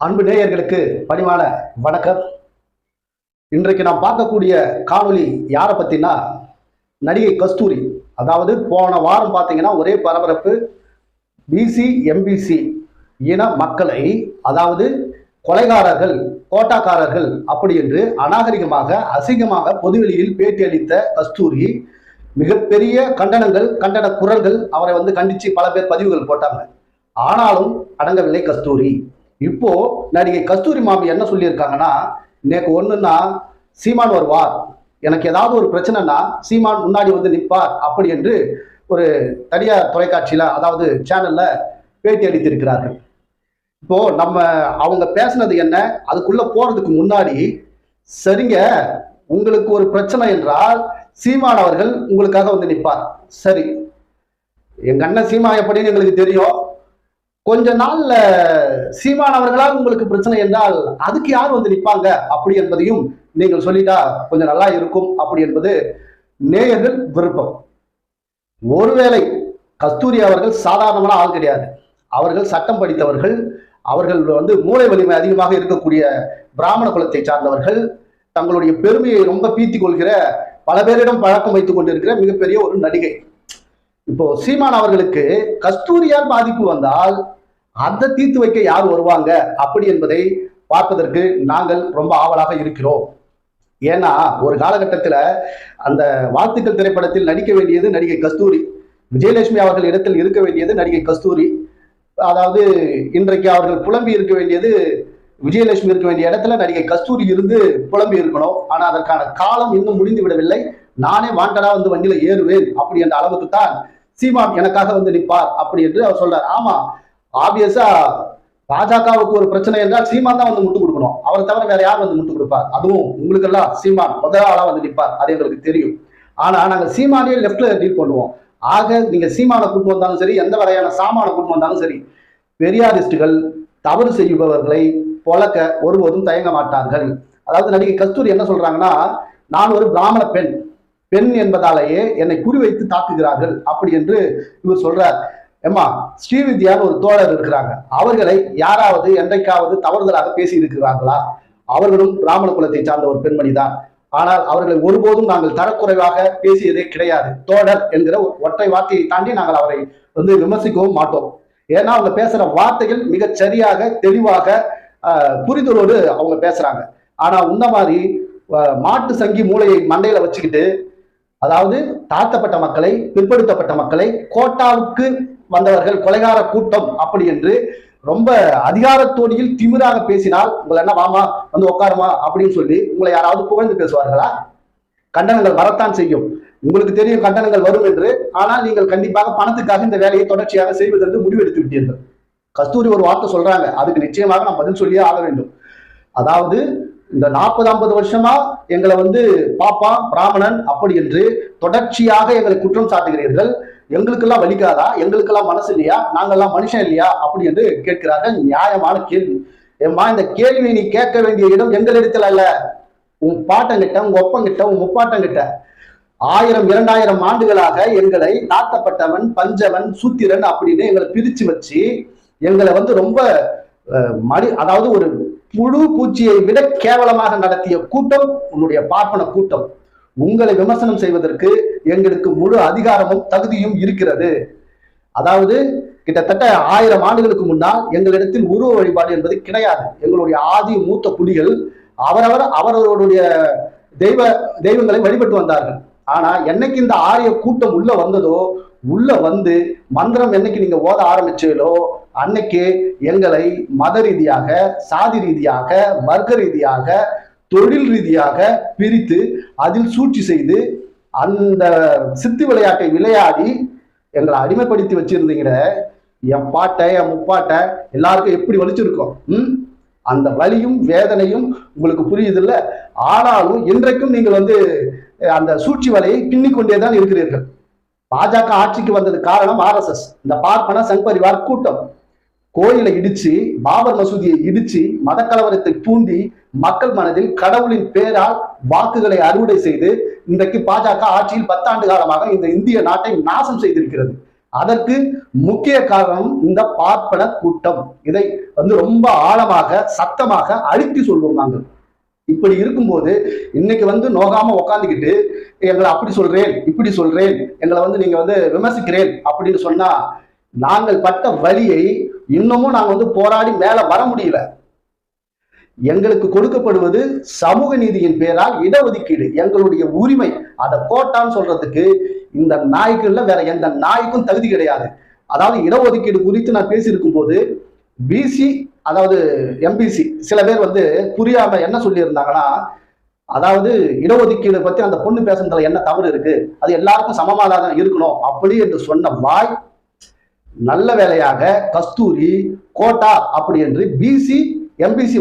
அன்பு நேயர்களுக்கு பணிவான வணக்கம். இன்றைக்கு நாம் பார்க்கக்கூடிய காணொலி யாரை பத்தினா நடிகை கஸ்தூரி. அதாவது போன வாரம் பார்த்தீங்கன்னா ஒரே பரபரப்பு பிசி எம்பிசி இன மக்களை அதாவது கொலைகாரர்கள் கோட்டாக்காரர்கள் அப்படி என்று அநாகரிகமாக அசிங்கமாக பொதுவெளியில் பேட்டி அளித்த கஸ்தூரி மிகப்பெரிய கண்டனங்கள் கண்டன குரல்கள் அவரை வந்து கண்டித்து பல பேர் பதிவுகள் போட்டாங்க. ஆனாலும் அடங்கவில்லை கஸ்தூரி. இப்போ நடிகை கஸ்தூரி மாமி என்ன சொல்லியிருக்காங்கன்னா இன்னைக்கு ஒண்ணுன்னா சீமான் வருவார். எனக்கு ஏதாவது ஒரு பிரச்சனைனா சீமான் முன்னாடி வந்து நிற்பார் அப்படி என்று ஒரு தனியார் தொலைக்காட்சியில அதாவது சேனல்ல பேட்டி அளித்திருக்கிறார்கள். இப்போ நம்ம அவங்க பேசுனது என்ன? அதுக்குள்ள போறதுக்கு முன்னாடி சரிங்க உங்களுக்கு ஒரு பிரச்சனை என்றால் சீமான் அவர்கள் உங்களுக்காக வந்து நிற்பார். சரி. எங்க அண்ணன் சீமா எப்படின்னு எங்களுக்கு தெரியும். கொஞ்ச நாள்ல சீமானவர்களால் உங்களுக்கு பிரச்சனை என்றால் அதுக்கு யார் வந்து நிற்பாங்க? அப்படி என்பதையும் நீங்கள் சொல்லிட்டா கொஞ்சம் நல்லா இருக்கும். அப்படி என்பது நேயர்கள் விருப்பம். ஒருவேளை கஸ்தூரி அவர்கள் சாதாரணமான ஆள் கிடையாது. அவர்கள் சட்டம் படித்தவர்கள் அவர்கள் வந்து மூளை வலிமை அதிகமாக இருக்கக்கூடிய பிராமண குலத்தை சார்ந்தவர்கள் தங்களுடைய பெருமையை ரொம்ப பீத்தி கொள்கிற பல பேரிடம் பழக்கம் வைத்துக் கொண்டிருக்கிற மிகப்பெரிய ஒரு நடிகை. இப்போ சீமான் அவர்களுக்கு கஸ்தூரியால் பாதிப்பு வந்தால் அதை தீர்த்து வைக்க யார் வருவாங்க? அப்படி என்பதை பார்ப்பதற்கு நாங்கள் ரொம்ப ஆவலாக இருக்கிறோம். ஏன்னா ஒரு காலகட்டத்தில் அந்த வாழ்த்துக்கள் திரைப்படத்தில் நடிக்க வேண்டியது நடிகை கஸ்தூரி. விஜயலட்சுமி அவர்கள் இடத்தில் இருக்க வேண்டியது நடிகை கஸ்தூரி. அதாவது இன்றைக்கு அவர்கள் புலம்பி இருக்க வேண்டியது விஜயலட்சுமி இருக்க வேண்டிய இடத்துல நடிகை கஸ்தூரி இருந்து புலம்பி இருக்கணும். ஆனால் அதற்கான காலம் இன்னும் முடிந்து விடவில்லை. நானே வாண்டடா வந்து வண்டியில ஏறுவேன். அப்படி என்ற அளவுக்கு தான் சீமான் எனக்காக வந்து நிற்பார். அப்படி என்று அவர் சொல்றார். ஆமா ஆப்வியஸா பாஜகவுக்கு ஒரு பிரச்சனை என்றால் சீமான் தான் வந்து முட்டு கொடுக்கணும். அவரை தவிர வேற யார் வந்து முட்டு கொடுப்பார்? அதுவும் உங்களுக்கு எல்லாம் சீமான் முதல் ஆளா வந்து நிற்பார். அது எங்களுக்கு தெரியும். ஆனா நாங்க சீமானே லெஃப்ட்ல டீல் பண்ணுவோம். ஆக நீங்க சீமான கூட்டு வந்தாலும் சரி எந்த வகையான சாமான கூட்டு வந்தாலும் சரி பெரியாரிஸ்டுகள் தவறு செய்பவர்களை பொழக்க ஒருபோதும் தயங்க மாட்டார்கள். அதாவது நடிகை கஸ்தூரி என்ன சொல்றாங்கன்னா நான் ஒரு பிராமண பெண். பெண் என்பதாலேயே என்னை குறிவைத்து தாக்குகிறார்கள். அப்படி என்று இவர் சொல்றார். ஏமா ஸ்ரீவித்யான்னு ஒரு தோழர் இருக்கிறாங்க. அவர்களை யாராவது என்றைக்காவது தவறுதலாக பேசி இருக்கிறார்களா அவர்களும் பிராமண குலத்தை சார்ந்த ஒரு பெண்மணி தான் ஆனால் அவர்களை ஒருபோதும் நாங்கள் தரக்குறைவாக பேசியதே கிடையாது. தோழர் என்கிற ஒரு ஒற்றை வார்த்தையை தாண்டி நாங்கள் அவரை வந்து விமர்சிக்கவும் மாட்டோம். ஏன்னா அவங்க பேசுற வார்த்தைகள் மிக சரியாக தெளிவாக புரிதலோடு அவங்க பேசுறாங்க. ஆனா உன்ன மாதிரி மாட்டு சங்கி மூளையை மண்டையில வச்சுக்கிட்டு அதாவது தாழ்த்தப்பட்ட மக்களை பிற்படுத்தப்பட்ட மக்களை கோட்டாவுக்கு வந்தவர்கள் கொலைகார கூட்டம் அப்படி என்று ரொம்ப அதிகாரத்தோடியில் திமிராக பேசினால் உங்களை என்ன வாமா வந்து உட்காருமா? அப்படின்னு சொல்லி உங்களை யாராவது புகழ்ந்து பேசுவார்களா? கண்டனங்கள் வரத்தான் செய்யும். உங்களுக்கு தெரியும் கண்டனங்கள் வரும் என்று. ஆனால் நீங்கள் கண்டிப்பாக பணத்துக்காக இந்த வேலையை தொடர்ச்சியாக செய்வதென்று முடிவெடுத்து விட்டீர்கள். கஸ்தூரி ஒரு வார்த்தை சொல்றாங்க. அதுக்கு நிச்சயமாக நான் பதில் சொல்லியே ஆக வேண்டும். அதாவது இந்த நாற்பது ஐம்பது வருஷமா எங்களை வந்து பாப்பா பிராமணன் அப்படி என்று தொடர்ச்சியாக எங்களை குற்றம் சாட்டுகிறீர்கள். எங்களுக்கெல்லாம் வலிக்காதா? எங்களுக்கெல்லாம் மனசு இல்லையா? நாங்கெல்லாம் மனுஷன் இல்லையா? அப்படி என்று கேட்கிறார்கள். நியாயமான கேள்வி. ஏம்மா இந்த கேள்வியை நீ கேட்க வேண்டிய இடம் எங்களிடத்துல அல்ல. உன் பாட்டங்கிட்ட உங்க ஒப்பங்கிட்ட உன் முப்பாட்டங்கிட்ட. ஆயிரம் இரண்டாயிரம் ஆண்டுகளாக எங்களை தாத்தப்பட்டவன் பஞ்சவன் சூத்திரன் அப்படின்னு எங்களை பிரிச்சு வச்சு எங்களை வந்து ரொம்ப மடி அதாவது ஒரு புழு பூச்சியை விட கேவலமாக நடத்திய கூட்டம் உன்னுடைய பார்ப்பன கூட்டம். உங்களை விமர்சனம் செய்வதற்கு எங்களுக்கு முழு அதிகாரமும் தகுதியும் இருக்கிறது. அதாவது கிட்டத்தட்ட ஆயிரம் ஆண்டுகளுக்கு முன்னால் எங்களிடத்தில் உருவ வழிபாடு என்பது கிடையாது. எங்களுடைய ஆதி மூத்த குடிகள் அவரவர் அவரவருடைய தெய்வ தெய்வங்களை வழிபட்டு வந்தார்கள். ஆனா என்னைக்கு இந்த ஆரிய கூட்டம் உள்ள வந்ததோ உள்ள வந்து மந்திரம் என்னைக்கு நீங்க ஓத ஆரம்பிச்சீங்களோ அன்னைக்கு எங்களை மத ரீதியாக சாதி ரீதியாக வர்க்க ரீதியாக தொழில் ரீதியாக பிரித்து அதில் சூழ்ச்சி செய்து அந்த சித்து விளையாட்டை விளையாடி எங்களை அடிமைப்படுத்தி வச்சிருந்தீங்களே என் பாட்டை என் முப்பாட்டை எல்லாருக்கும் எப்படி வலிச்சிருக்கும்? ம்? அந்த வலியும் வேதனையும் உங்களுக்கு புரியுதில்ல? ஆனாலும் இன்றைக்கும் நீங்கள் வந்து அந்த சூழ்ச்சி வலையை பின்னிக் கொண்டே தான் இருக்கிறீர்கள். பாஜக ஆட்சிக்கு வந்தது காரணம் ஆர்எஸ்எஸ் இந்த பார்ப்பன சங்பரிவார் கூட்டம். கோயிலை இடிச்சு பாபர் மசூதியை இடிச்சு மதக்கலவரத்தை தூண்டி மக்கள் மனதில் கடவுளின் பேரால் வாக்குகளை அறுவடை செய்து இன்றைக்கு பாஜக ஆட்சியில் பத்தாண்டு காலமாக இந்த இந்திய நாட்டை நாசம் செய்திருக்கிறது. அதற்கு முக்கிய காரணம் இந்த பார்ப்பன கூட்டம். இதை வந்து ரொம்ப ஆழமாக சத்தமாக அழுத்தி சொல்வோம் நாங்கள். இப்படி இருக்கும்போது இன்னைக்கு வந்து நோகாம உக்காந்துக்கிட்டு எங்களை அப்படி சொல்றேன் இப்படி சொல்றேன் எங்களை வந்து நீங்க வந்து விமர்சிக்கிறேன் அப்படின்னு சொன்னா நாங்கள் பட்ட வழியை இன்னமும் நாங்க வந்து போராடி மேல வர முடியல. எங்களுக்கு கொடுக்கப்படுவது சமூக நீதியின் பேரால் இடஒதுக்கீடு எங்களுடைய உரிமை. அதை கோட்டான்னு சொல்றதுக்கு இந்த நாய்க்குள்ள வேற எந்த நாய்க்கும் தகுதி கிடையாது. அதாவது இடஒதுக்கீடு குறித்து நான் பேசியிருக்கும் போது பிசி அதாவது எம்பிசி சில பேர் வந்து புரியாம என்ன சொல்லியிருந்தாங்கன்னா அதாவது இடஒதுக்கீடு பத்தி அந்த பொண்ணு பேசுறதுல என்ன தவறு இருக்கு? அது எல்லாருக்கும் சமமாக தான் இருக்கணும் அப்படி என்று சொன்ன வாய் நல்ல வேலையாக கஸ்தூரி கோட்டா அப்படி என்று பிசி எம்பிசி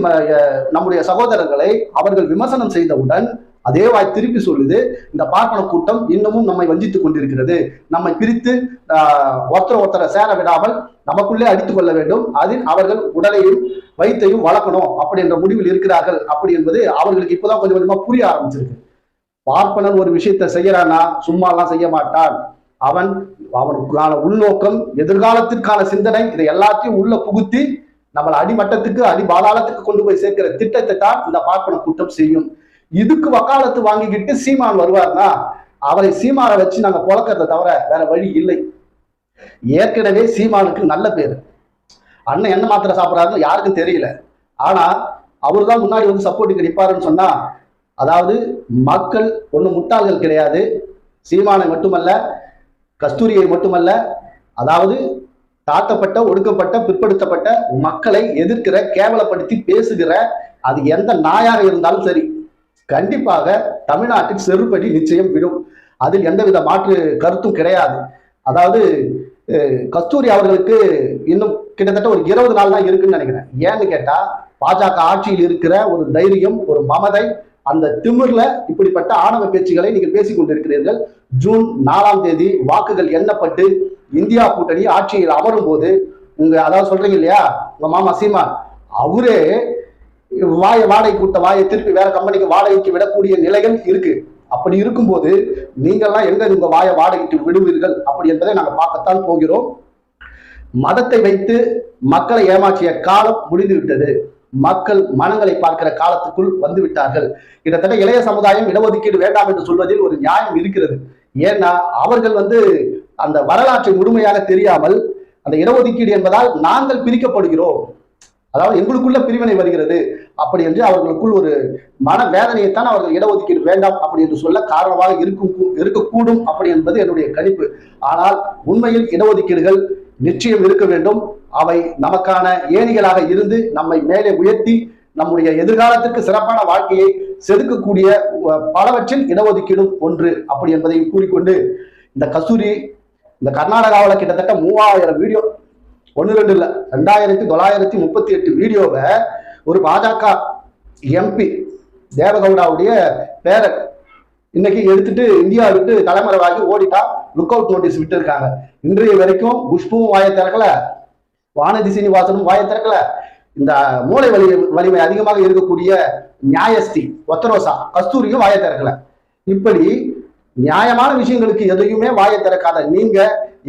நம்முடைய சகோதரர்களை அவர்கள் விமர்சனம் செய்தவுடன் அதே வாய் திருப்பி சொல்லுது இந்த பார்ப்பன கூட்டம் இன்னமும் நம்மை வஞ்சித்துக் கொண்டிருக்கிறது. நம்மை பிரித்து ஒருத்தர் ஒருத்தரை சேர விடாமல் நமக்குள்ளே அடித்துக் கொள்ள வேண்டும். அதில் அவர்கள் உடலையும் வயிற்றையும் வளர்க்கணும் அப்படி என்ற முடிவில் இருக்கிறார்கள். அப்படி என்பது அவர்களுக்கு இப்போதான் கொஞ்சம் கொஞ்சமா புரிய ஆரம்பிச்சிருக்கு. பார்ப்பனன் ஒரு விஷயத்தை செய்யறானா சும்மா எல்லாம் செய்ய மாட்டான். அவன் அவனுக்கான உள்நோக்கம் எதிர்காலத்திற்கான சிந்தனை இதை எல்லாத்தையும் உள்ள புகுத்தி நம்மளை அடிமட்டத்துக்கு அடிபாதாளத்துக்கு கொண்டு போய் சேர்க்கிற திட்டத்தை தான் இந்த பார்ப்பன கூட்டம் செய்யும். இதுக்கு வக்காலத்து வாங்கிக்கிட்டு சீமான் வருவார்னா அவரை சீமானை வச்சு நாங்க புழக்கிறத தவிர வேற வழி இல்லை. ஏற்கனவே சீமானுக்கு நல்ல பேர். அண்ணன் என்ன மாத்திரை சாப்பிட்றாருன்னு யாருக்கும் தெரியல. ஆனா அவர் தான் முன்னாடி வந்து சப்போர்ட்டுக்கு நிற்பாருன்னு சொன்னா அதாவது மக்கள் ஒன்றும் முட்டாள்கள் கிடையாது. சீமானை மட்டுமல்ல கஸ்தூரியை மட்டுமல்ல அதாவது தாத்தப்பட்ட ஒடுக்கப்பட்ட பிற்படுத்தப்பட்ட மக்களை எதிர்க்கிற கேவலப்படுத்தி பேசுகிற அது எந்த நாயாக இருந்தாலும் சரி கண்டிப்பாக தமிழ்நாட்டில் செருப்படி நிச்சயம் விடும். அதில் எந்தவித மாற்று கருத்தும் கிடையாது. அதாவது கஸ்தூரி அவர்களுக்கு இன்னும் கிட்டத்தட்ட ஒரு இருபது நாள் தான் இருக்குன்னு நினைக்கிறேன். ஏன்னு கேட்டா பாஜக ஆட்சியில் இருக்கிற ஒரு தைரியம் ஒரு மமதை அந்த திமிர்ல இப்படிப்பட்ட ஆணவ பேச்சுகளை நீங்கள் பேசிக் கொண்டிருக்கிறீர்கள் ஜூன் நாலாம் தேதி வாக்குகள் எண்ணப்பட்டு இந்தியா கூட்டணி ஆட்சியில் அமரும் போது உங்க அதாவது சொல்றீங்க இல்லையா உங்க மாமா சீமா அவரே வாய வாடகை கூட்ட வாயை திருப்பி வேற கம்பெனிக்கு வாடகைக்கு விடக்கூடிய நிலைகள் இருக்கு. அப்படி இருக்கும்போது நீங்கள்லாம் எங்க உங்க வாயை வாடகைக்கு விடுவீர்கள்? அப்படி என்பதை நாங்கள் பார்க்கத்தான் போகிறோம். மதத்தை வைத்து மக்களை ஏமாற்றிய காலம் முடிந்து விட்டது மக்கள் மனங்களை பார்க்கிற காலத்துக்குள் வந்து விட்டார்கள் கிட்டத்தட்ட இளைய சமுதாயம் இடஒதுக்கீடு வேண்டாம் என்று சொல்வதில் ஒரு நியாயம் இருக்கிறது. ஏன்னா அவர்கள் வந்து அந்த வரலாற்றை முழுமையாக தெரியாமல் அந்த இடஒதுக்கீடு என்பதால் நாங்கள் பிரிக்கப்படுகிறோம். அதாவது எங்களுக்குள்ள பிரிவினை வருகிறது. அப்படி என்று அவர்களுக்குள் ஒரு மன வேதனையைத்தான் அவர்கள் இடஒதுக்கீடு வேண்டாம் அப்படி என்று சொல்ல காரணமாக இருக்கும் இருக்கக்கூடும் அப்படி என்பது என்னுடைய கணிப்பு. ஆனால் உண்மையில் இடஒதுக்கீடுகள் நிச்சயம் இருக்க வேண்டும். அவை நமக்கான ஏணிகளாக இருந்து நம்மை மேலே உயர்த்தி நம்முடைய எதிர்காலத்திற்கு சிறப்பான வாழ்க்கையை செதுக்கக்கூடிய பலவற்றில் இடஒதுக்கீடும் ஒன்று அப்படி என்பதையும் கூறிக்கொண்டு இந்த கஸ்தூரி இந்த கர்நாடகாவில் கிட்டத்தட்ட மூவாயிரம் வீடியோ ஒன்று ரெண்டு இல்லை ரெண்டாயிரத்தி தொள்ளாயிரத்தி முப்பத்தி எட்டு வீடியோவை ஒரு பாஜக எம்பி தேவகவுடாவுடைய பேரன் இன்னைக்கு எடுத்துட்டு இந்தியா விட்டு தலைமறைவாகி ஓடிட்டா லுக் அவுட் நோட்டீஸ் விட்டு இருக்காங்க இன்றைய வரைக்கும் குஷ்புவும் வாயை திறக்கல வானதி சீனிவாசனும் வாயை திறக்கல. இந்த மூளை வலி வலிமை அதிகமாக இருக்கக்கூடிய நியாயஸ்தி ஒத்தரோசா கஸ்தூரியும் வாயை திறக்கல. இப்படி நியாயமான விஷயங்களுக்கு எதையுமே வாயை திறக்காத. நீங்க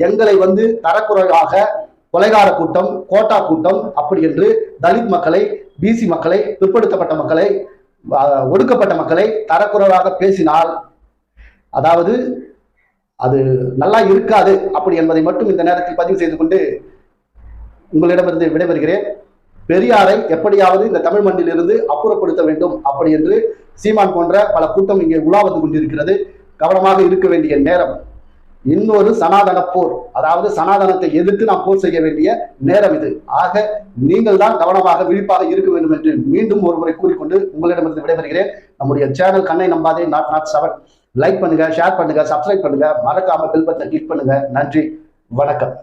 எங்களை வந்து தரக்குறைவாக கொலைகார கூட்டம் கோட்டா கூட்டம் அப்படி என்று தலித் மக்களை பிசி மக்களை பிற்படுத்தப்பட்ட மக்களை ஒடுக்கப்பட்ட மக்களை தரக்குறைவாக பேசினால் அதாவது அது நல்லா இருக்காது அப்படி என்பதை மட்டும் இந்த நேரத்தில் பதிவு செய்து கொண்டு உங்களிடமிருந்து விடைபெறுகிறேன். பெரியாரை எப்படியாவது இந்த தமிழ் மண்ணிலிருந்து அப்புறப்படுத்த வேண்டும் அப்படி என்று சீமான் போன்ற பல கூட்டம் இங்கே உலா வந்து கொண்டிருக்கிறது. கவனமாக இருக்க வேண்டிய நேரம். இன்னொரு சனாதன போர். அதாவது சனாதனத்தை எதிர்த்து நாம் போர் செய்ய வேண்டிய நேரம் இது. ஆக நீங்கள் தான் கவனமாக விழிப்பாக இருக்க வேண்டும் என்று மீண்டும் ஒரு முறை கூறிக்கொண்டு உங்களிடமிருந்து விடைபெறுகிறேன். நம்முடைய channel Kannai Nambathe nought nought seven. Like பண்ணுங்க ஷேர் பண்ணுங்க சப்ஸ்கிரைப் பண்ணுங்க. மறக்காம பில் பட்டனை கிளிக் பண்ணுங்க. நன்றி. வணக்கம்.